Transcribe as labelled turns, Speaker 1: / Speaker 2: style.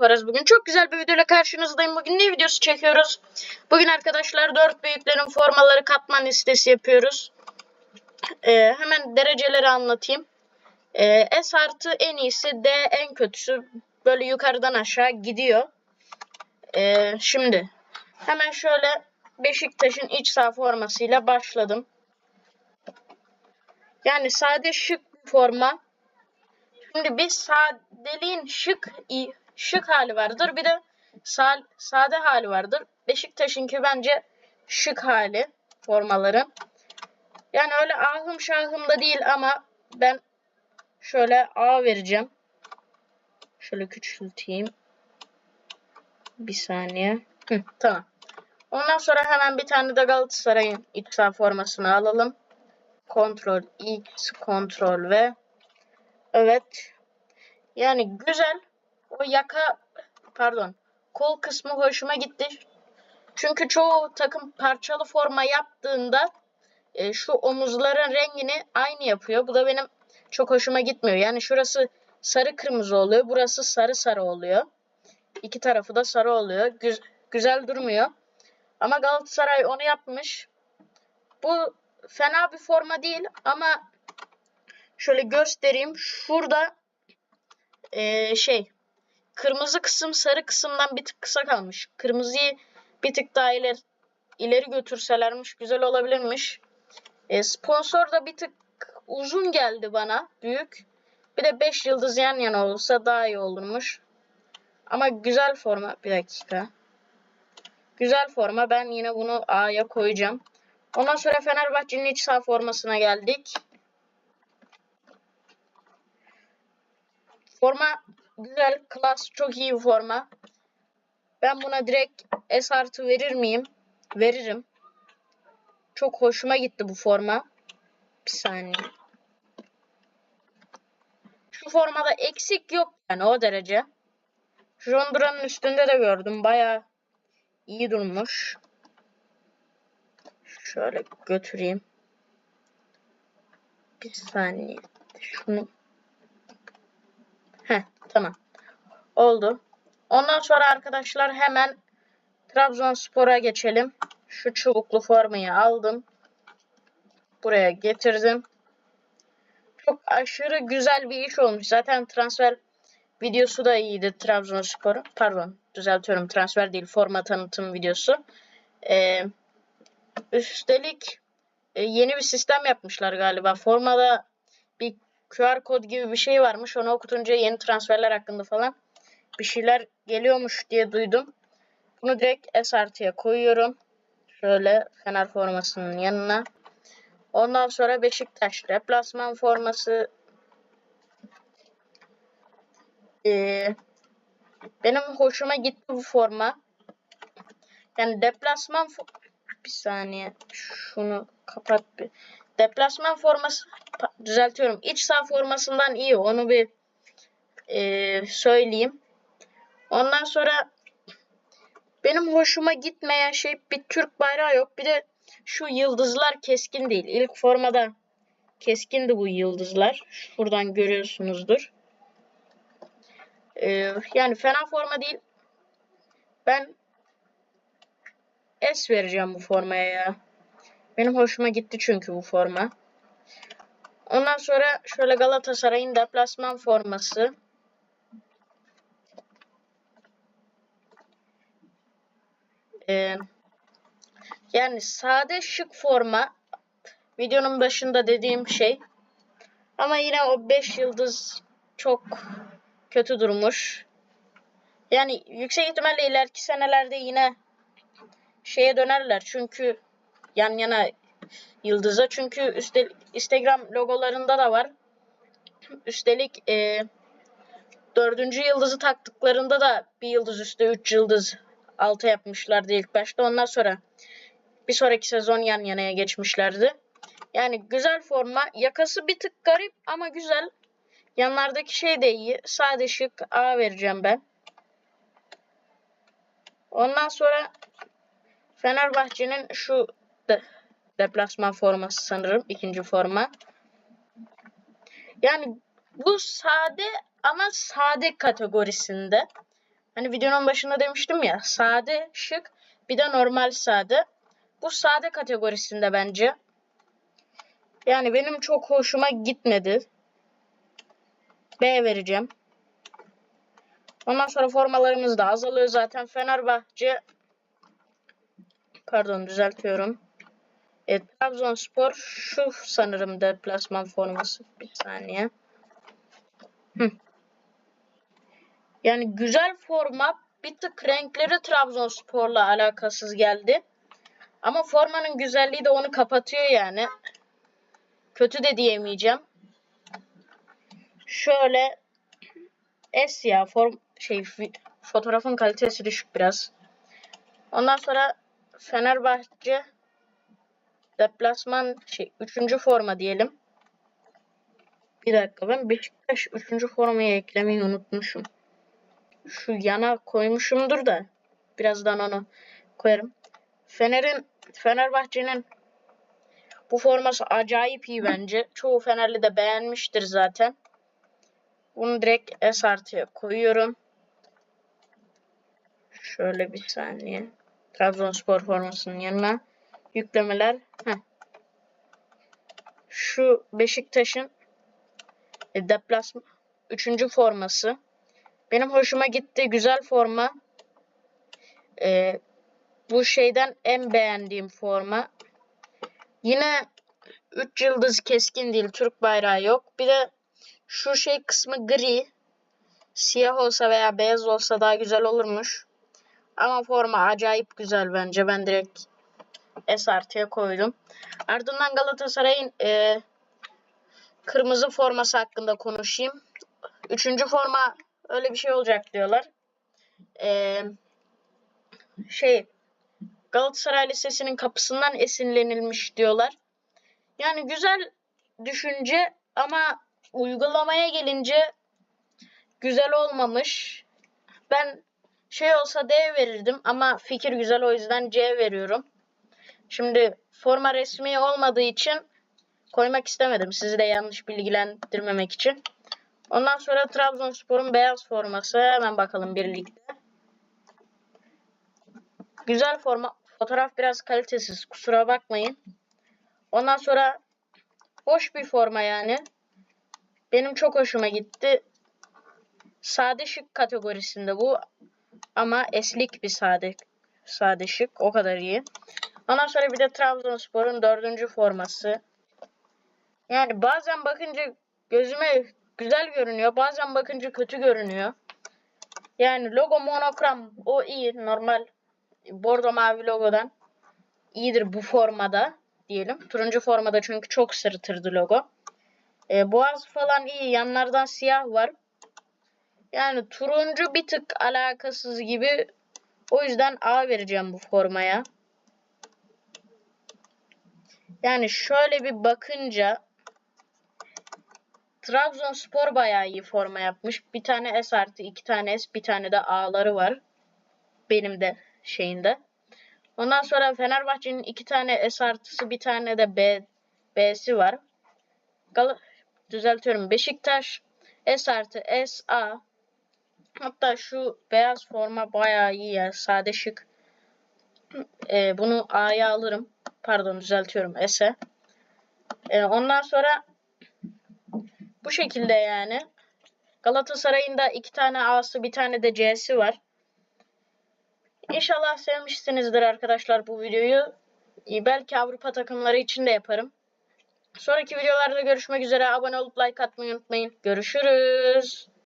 Speaker 1: ben. Bugün çok güzel bir videoyla karşınızdayım. Bugün ne videosu çekiyoruz? Bugün arkadaşlar dört büyüklerin formaları katman listesi yapıyoruz. Ee, hemen dereceleri anlatayım. Ee, S artı en iyisi, D en kötüsü. Böyle yukarıdan aşağı gidiyor. Ee, şimdi hemen şöyle Beşiktaş'ın iç saha formasıyla başladım. Yani sade şık forma. Şimdi bir sadeliğin şık şık hali vardır. Bir de sa sade hali vardır. Beşiktaş'ınki bence şık hali formaları. Yani öyle ahım şahım da değil ama ben şöyle A vereceğim. Şöyle küçülteyim. Bir saniye. Hı, tamam. Ondan sonra hemen bir tane de Galatasaray'ın saha formasını alalım. Ctrl X, Ctrl V. Evet. Yani güzel. O yaka pardon kol kısmı hoşuma gitti. Çünkü çoğu takım parçalı forma yaptığında e, şu omuzların rengini aynı yapıyor. Bu da benim çok hoşuma gitmiyor. Yani şurası sarı kırmızı oluyor. Burası sarı sarı oluyor. İki tarafı da sarı oluyor. Güz güzel durmuyor. Ama Galatasaray onu yapmış. Bu fena bir forma değil ama şöyle göstereyim. Şurada e, şey kırmızı kısım sarı kısımdan bir tık kısa kalmış. Kırmızıyı bir tık daha ileri, ileri götürselermiş güzel olabilirmiş. E, sponsor da bir tık uzun geldi bana. Büyük. Bir de 5 yıldız yan yana olsa daha iyi olurmuş. Ama güzel forma. Bir dakika. Güzel forma. Ben yine bunu A'ya koyacağım. Ondan sonra Fenerbahçe'nin iç saha formasına geldik. Forma güzel, klas, çok iyi forma. Ben buna direkt S artı verir miyim? Veririm. Çok hoşuma gitti bu forma. Bir saniye. Şu formada eksik yok yani o derece. Jondura'nın üstünde de gördüm. Baya iyi durmuş. Şöyle götüreyim. Bir saniye. Şunu. Heh tamam. Oldu. Ondan sonra arkadaşlar hemen Trabzonspor'a geçelim. Şu çubuklu formayı aldım. Buraya getirdim. Çok aşırı güzel bir iş olmuş. Zaten transfer videosu da iyiydi Trabzonspor'un. Pardon düzeltiyorum transfer değil forma tanıtım videosu. Ee, üstelik e, yeni bir sistem yapmışlar galiba. Formada QR kod gibi bir şey varmış. Onu okutunca yeni transferler hakkında falan bir şeyler geliyormuş diye duydum. Bunu direkt S artıya koyuyorum. Şöyle Fener formasının yanına. Ondan sonra Beşiktaş deplasman forması. Ee, benim hoşuma gitti bu forma. Yani deplasman bir saniye şunu kapat bir. Deplasman forması düzeltiyorum. İç saha formasından iyi. Onu bir e, söyleyeyim. Ondan sonra benim hoşuma gitmeyen şey bir Türk bayrağı yok. Bir de şu yıldızlar keskin değil. İlk formada keskindi bu yıldızlar. Şuradan görüyorsunuzdur. Ee, yani fena forma değil. Ben S vereceğim bu formaya ya. Benim hoşuma gitti çünkü bu forma. Ondan sonra şöyle Galatasaray'ın deplasman forması. Ee, yani sade şık forma. Videonun başında dediğim şey. Ama yine o 5 yıldız çok kötü durmuş. Yani yüksek ihtimalle ileriki senelerde yine şeye dönerler. Çünkü yan yana yıldıza. Çünkü üstelik Instagram logolarında da var. Üstelik e, dördüncü yıldızı taktıklarında da bir yıldız üstte üç yıldız altı yapmışlardı ilk başta. Ondan sonra bir sonraki sezon yan yanaya geçmişlerdi. Yani güzel forma. Yakası bir tık garip ama güzel. Yanlardaki şey de iyi. Sade şık A vereceğim ben. Ondan sonra Fenerbahçe'nin şu de, deplasman forması sanırım. ikinci forma. Yani bu sade ama sade kategorisinde. Hani videonun başında demiştim ya sade şık bir de normal sade. Bu sade kategorisinde bence. Yani benim çok hoşuma gitmedi. B vereceğim. Ondan sonra formalarımız da azalıyor zaten. Fenerbahçe pardon düzeltiyorum. E, Trabzonspor şu sanırım deplasman forması. Bir saniye. Hı. Yani güzel forma bir tık renkleri Trabzonspor'la alakasız geldi. Ama formanın güzelliği de onu kapatıyor yani. Kötü de diyemeyeceğim. Şöyle S ya form şey fotoğrafın kalitesi düşük biraz. Ondan sonra Fenerbahçe deplasman şey 3. forma diyelim. Bir dakika ben Beşiktaş 3. formayı eklemeyi unutmuşum. Şu yana koymuşumdur da birazdan onu koyarım. Fener'in Fenerbahçe'nin bu forması acayip iyi bence. Çoğu Fenerli de beğenmiştir zaten. Bunu direkt S artıya koyuyorum. Şöyle bir saniye. Trabzonspor formasının yanına yüklemeler. Heh. Şu Beşiktaş'ın e, deplasman 3. forması. Benim hoşuma gitti. Güzel forma. E, bu şeyden en beğendiğim forma. Yine 3 yıldız keskin değil. Türk bayrağı yok. Bir de şu şey kısmı gri. Siyah olsa veya beyaz olsa daha güzel olurmuş. Ama forma acayip güzel bence. Ben direkt S artıya koydum. Ardından Galatasaray'ın e, kırmızı forması hakkında konuşayım. Üçüncü forma öyle bir şey olacak diyorlar. E, şey Galatasaray Lisesi'nin kapısından esinlenilmiş diyorlar. Yani güzel düşünce ama uygulamaya gelince güzel olmamış. Ben şey olsa D verirdim ama fikir güzel o yüzden C veriyorum. Şimdi forma resmi olmadığı için koymak istemedim. Sizi de yanlış bilgilendirmemek için. Ondan sonra Trabzonspor'un beyaz forması. Hemen bakalım birlikte. Güzel forma. Fotoğraf biraz kalitesiz. Kusura bakmayın. Ondan sonra hoş bir forma yani. Benim çok hoşuma gitti. Sade şık kategorisinde bu. Ama eslik bir sade, sade şık. O kadar iyi. Ondan sonra bir de Trabzonspor'un dördüncü forması. Yani bazen bakınca gözüme güzel görünüyor. Bazen bakınca kötü görünüyor. Yani logo monokrom o iyi normal bordo mavi logodan iyidir bu formada diyelim. Turuncu formada çünkü çok sırıtırdı logo. E, boğaz falan iyi. Yanlardan siyah var. Yani turuncu bir tık alakasız gibi. O yüzden A vereceğim bu formaya. Yani şöyle bir bakınca Trabzonspor bayağı iyi forma yapmış. Bir tane S artı, iki tane S, bir tane de A'ları var. Benim de şeyinde. Ondan sonra Fenerbahçe'nin iki tane S artısı, bir tane de B, B'si var. Gal düzeltiyorum. Beşiktaş S artı S A. Hatta şu beyaz forma bayağı iyi ya. Sade şık. Ee, bunu A'ya alırım. Pardon düzeltiyorum S'e. Ee, ondan sonra bu şekilde yani. Galatasaray'ın da iki tane A'sı bir tane de C'si var. İnşallah sevmişsinizdir arkadaşlar bu videoyu. Belki Avrupa takımları için de yaparım. Sonraki videolarda görüşmek üzere. Abone olup like atmayı unutmayın. Görüşürüz.